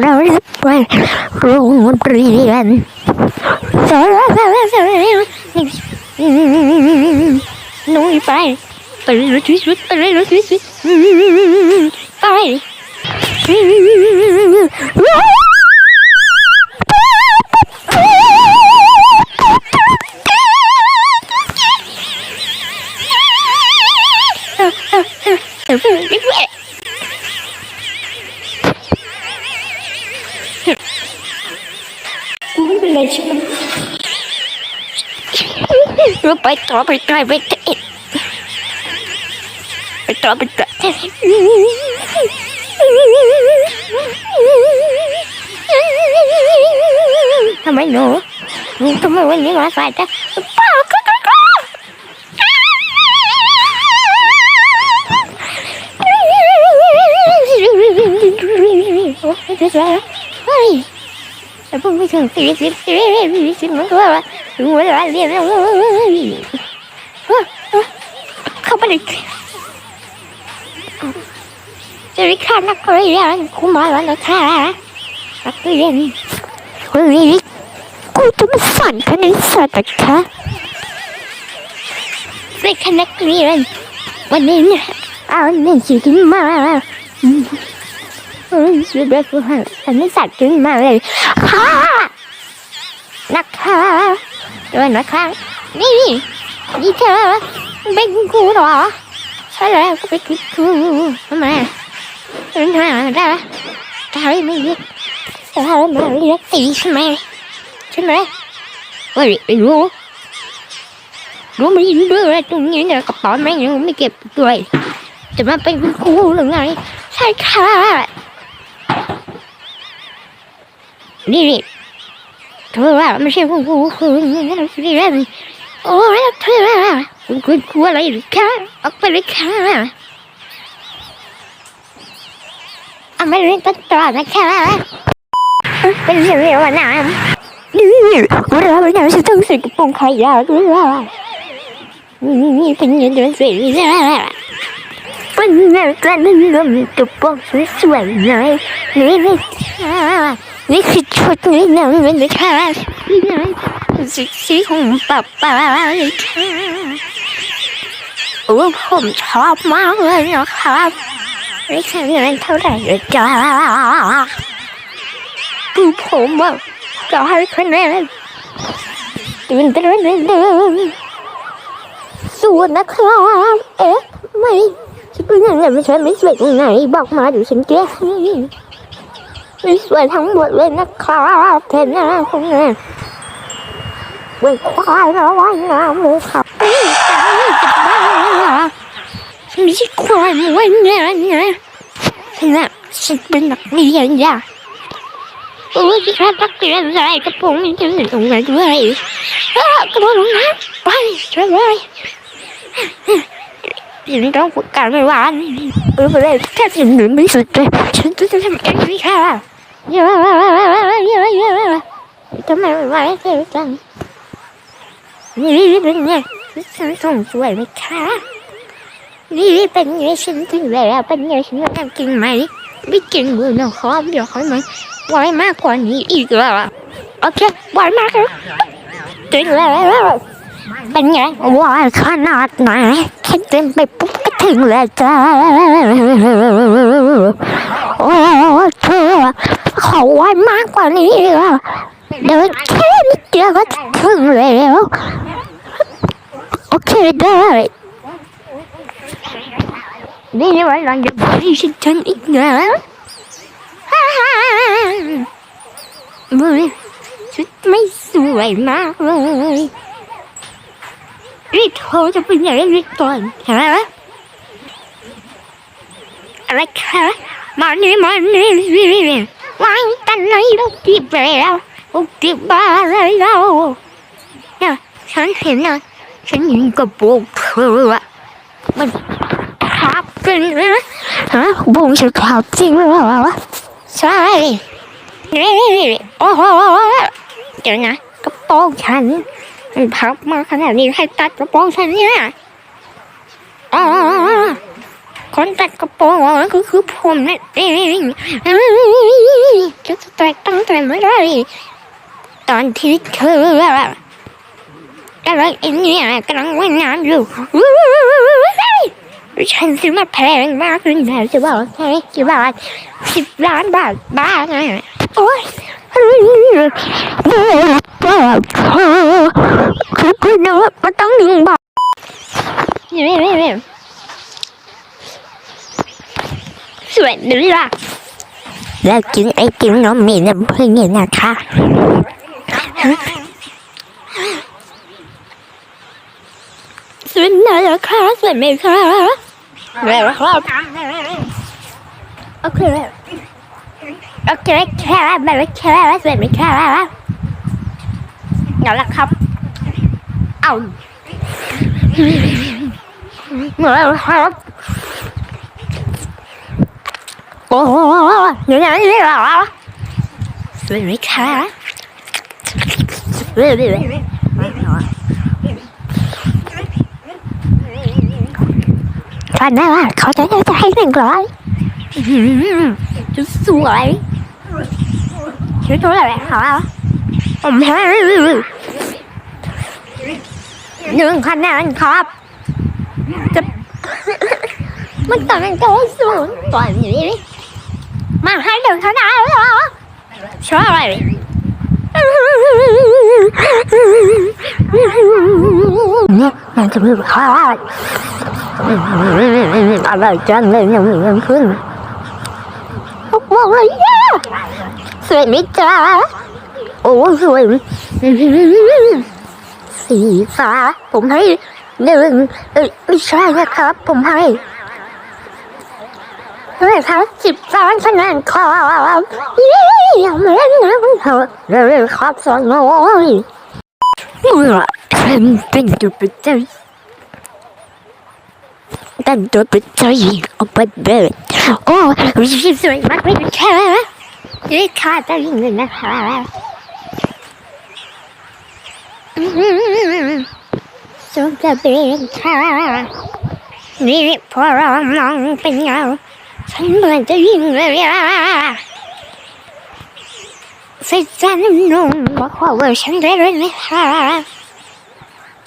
เราไปโรงเรียนหนุ่ยไปไปเลยรถชีวิตไปเลยรถชีวิตไป กูไม่เป็นไรใช่ไหม เราไปต่อไปต่อไปต่อไปต่อไปต่อทำไมหนูหนูทำไมวันนี้มาสายจังเปล่าก็ก็ก็เฮ้ย แต่พวกไม่ถึงสี่สิบสี่สิบมันก็ว่าถึงเวลาเรียนแล้วเข้าไปเลยจะริค่านักเรียนคุณมาแล้วะคะนักเรียนวันนี้กูจะมาสอนคณิตศาสตร์นะคะเด็กนักเรียนวันนี้เนี่ยเอาหนังสือขึ้นมา ฉันคณิตศาสตร์ขึ้นมาเลยค่ะนะคะด้วยนะคะ นี่นี่เธอเป็นครูหรอใช่แล้วก็เป็นคุณครูทำไมเป็นทหารได้ทหารไม่เรียกทหารไม่เรียกตีใช่ไหมใช่ไหมเฮ้ไม่รู้รู้ไม่รู้ด้วยอะไรตรงนี้เนี่ยกระเป๋าแม่งยังไม่เก็บด้วยจะมาเป็นคุณครูหรือไงใช่ค่ะ นี่นี่เธอว่าไม่ใช่คุณครูคือนี่แหละโอ้ยเธอคุณคุณครูอะไรหรือคะออกไปเลยค่ะเอาไม่เรียนต้นตอนะคะเป็นเรื่องเรียวน้ำนี่เวลาไปไหนฉันต้องใส่กระโปรงขายาวด้วยว่านี่นี่เป็นเงินเดือนเสียเป็นเงินกันเรื่องกระโปรงสวยๆเลยนี่นี่ นี่คือชุดนี้นะมันเลยค่ะนี่สีสีของป๊าป๊าเลยค่ะโอ้ผมชอบมากเลยนะครับไม่ใช่เงินเท่าไหร่เลยจ้าคือผมอะจะให้คะแนนตื่นเต้นตื่นส่วนนะครับเอ๊ะไม่ฉันเป็นยังไงไม่ใช่ไม่สวยตรงไหนบอกมาเดี๋ยวฉันแก้ให้ สวยทั้งหมดเลยนะครับเห็นนะคุณแม่เป็นควายนะว่ายน้ำเลยครับไม่ใช่ควายมันว่ายน้ำนะเห็นนะฉันเป็นนักเรียนย่าโอ้ยที่ข้านักเรียนใส่กระโปรงนี่จะหนึ่งตรงไหนด้วยกระโดดลงน้ำไปช่วยเลยยังต้องฝึกการไม่หวานเออไปเลยแค่ถึงหนึ่งไม่สุดเลยฉันจะทำเองนี่ค่ะ ทำไมไม่ไหวเสียจังนี่เป็นไงฉันส่งสวยไหมคะนี่เป็นไงฉันถึงแล้วเป็นไงฉันทำจริงไหมไม่จริงเลยนะครับเดี๋ยวค่อยมไหวมากกว่านี้อีกแล้วโอเคไหวมากแล้วจริงแล้วเป็นไงไหวขนาดไหนแค่เดินไปปุ๊บก็ถึงแล้วจ้า โอ้เธอขอไว้มากกว่านี้อะเดินแค่นิดเดียวก็ถึงแล้วโอเคได้นี่ไว้หลังจะบอกที่ฉันฉันอีกนะฮ่าฮ่ามือชุดไม่สวยมากเลยรีบโทรจะเป็นอย่างไรรีบก่อนฮะอะไรคะ มานี่มานี่นี่วางกันเลยลูกจีบแล้วลูกจีบบ้าเลยเราเนี่ยฉันเห็นนะฉันเห็นกระโปรงเธออะมันทับจริงเลยนะฮะกระโปรงฉันทับจริงหรือเปล่าวะใช่นี่โอ้โหเดี๋ยวนะกระโปรงฉันมันพับมาขนาดนี้ให้ตัดกระโปรงฉันเนี่ยอ่า คนตัดกระโปรงนั่นก็คือผมนั่นเองจะแตกตั้งแต่เมื่อไหรตอนที่เธอกำลังอินเนี่ยกำลังว่ายน้ำอยู่ฉันซื้อมาแพงมากเลยนะจะบอกแค่จะบอกสิบล้านบาทบ้าไงโอ๊ยคือคุณนะว่ามันต้องหนึ่งบาทนี่นี่นี่ สวยดีล่ะแล้วกินไอติมนมมีน้ำผึ้งนี่นะคะสวยนะเหรอคะสวยไหมคะแล้วครับโอเคโอเคแค่แบบแค่สวยไหมคะเอาละครับ เอาเหมือนครับ โอ้โหอย่างนี้เหรอสวยไหมคะสวยไหมตอนนั้นว่าเขาจะจะให้หนึ่งร้อยจะสวยชื่อตัวอะไรคะผมให้หนึ่งคะแนนครับจะมันตอนนั้นก็สูงตอนนี้ มาให้หนึ่งคะแนเหรอชอบอะไรเนี่ยมันจะมีข้าวอะไรจังเลยยังยังขึ้นบอกเลยย่าสวยไหมจ๊ะโอ้สวยสีฟ้าผมให้หนึ่งไม่ใช่นะครับ ผมให้ เฮ้ยครับสิบสองคะแนนครับยี่ยังไม่ได้นะเถอะเร็วๆครับสองโอ้ยมื่อเป็นเป็นจุดเป็นใจกันตัวป็นใจเอาไปเบิดโอ้วิชิสวยมากเลยค่ะนี่ค่ะจะยิงเลยนะคะสมจะเป็นค่ะนี่พอเรามองเป็นเงา ฉันเหมือนจะยิงเลยอะใส่จานนุ่มบอกว่าเวอร์ชันได้เลยนะ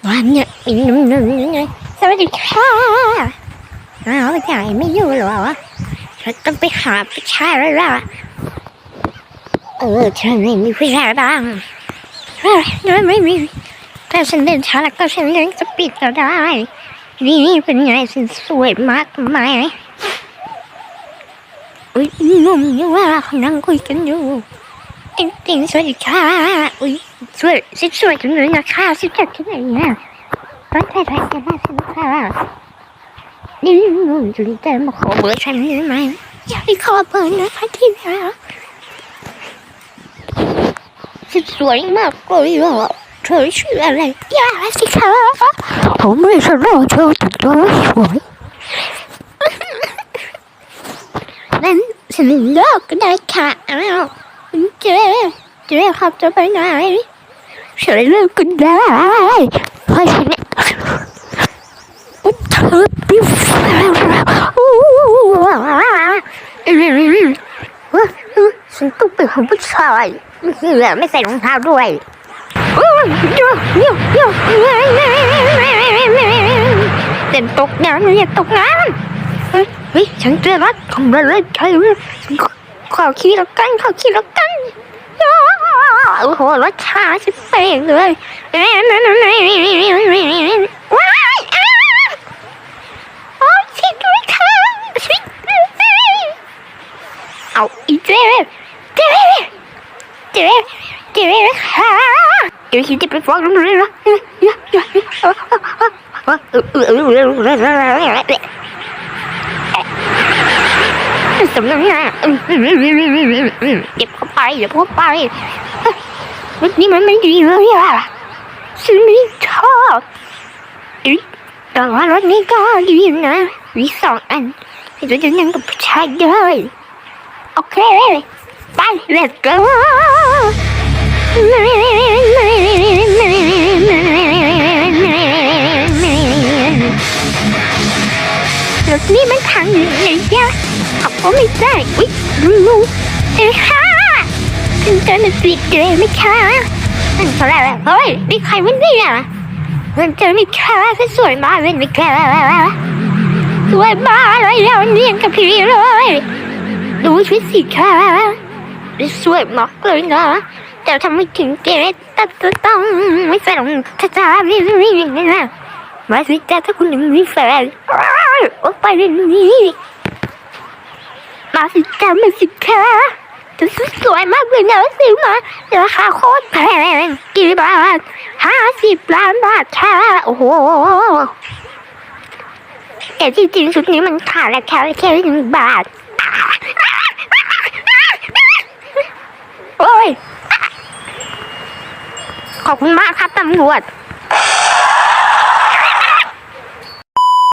วันเนี่ยอีนุ่มๆเลยสวัสดีค่ะอ้าวใหญ่ไม่อยู่หรอวะฉันต้องไปหาผู้ชายแล้วล่ะเออฉันไม่มีผู้ชายบ้างเฮ้ยไม่ไม่มีแต่ฉันเดินช้าแล้วก็ฉันยังจะปิดเราได้นี่นี่เป็นไงฉันสวยมากไหม อุ้ยงงอยู่ว่าเขานั่งคุยกันอยู่จริงๆสวัสดีค่ะอุ้ยสวยสิสวยจังเลยนะคะสิจากที่ไหนเนี่ยร้านไทยไทยกันมากใช่ะนี่หนูจุดแต่มาขอเบอร์ฉันได้ไหมอยากให้ขอเบอร์นะคะที่นะฉันสวยมากเลยอะเธอชื่ออะไรยาสิคะผมไม่สนใจเธอแต่ตัวสวย นั้นฉันเลิกก็ได้ค่ะอ้าวเจ๊เจ๊ครับจะไปไหนฉันเลิกก็ได้เพราะฉันเธอปิ๊บฉันต้องเป็นของผู้ชายไม่เชื่อไม่ใส่รองเท้าด้วยเต้นตกน้ำเนี่ยตกน้ำ ฮ้ยฉันเจอรถของเราเลยใช่ขอขี่แล้วกันขอขี่แล้วกันโอ้โหรถช้าชิบเป่งเลยว้ายโอ้ชิดด้วยค่ะชิเอาอีเจ๊เจ๊เจ๊เจ๊ค่ะเดี๋ยวฉันจะไปฟ้องตำรวจนะ สำนักงานเก็บเข้าไปเดี๋ยวเข้าไปรถนี้มันไม่ดีเลยอะฉันไม่ชอบแต่ว่ารถนี้ก็ดีนะมีสองอันเราจะนั่งกับผู้ชายเลยโอเคไป let's go เถนี่มันขังอยู่ในยวขับก็ไม่ได้อุ๊ยรู้เอ้ยค่ะฉันเจอในสวีทเลยไม่ค่ะนั่นเขาแล้วเฮ้ยนี่ใครมันนี่อะมันเจอไม่ค่ะสวยมากเลยไม่ค่ะสวยมากเลยเราเนียนกับพี่เลยดูชุดสีค่ะสวยมากเลยนะแต่ทำไมถึงเกลียดตัดตัวต้องไม่ใส่รองเท้าไม่ไม่ไม่ไม่ไม่มาสิจ้าถ้าคุณยังมีแฟ นโอ้ไปเรื่องนี้ มาสิจ้ามาสิค่ะเธอสวยมากเลยนะซื้อมาราคาโคตรแพงกี่บาทห้าสิบล้านบาทค่ะโอ้โหแต่จริงชุดนี้มันขาดราคาแค่หนึ่งบาท โอ้ย ขอบคุณมากครับตำรวจ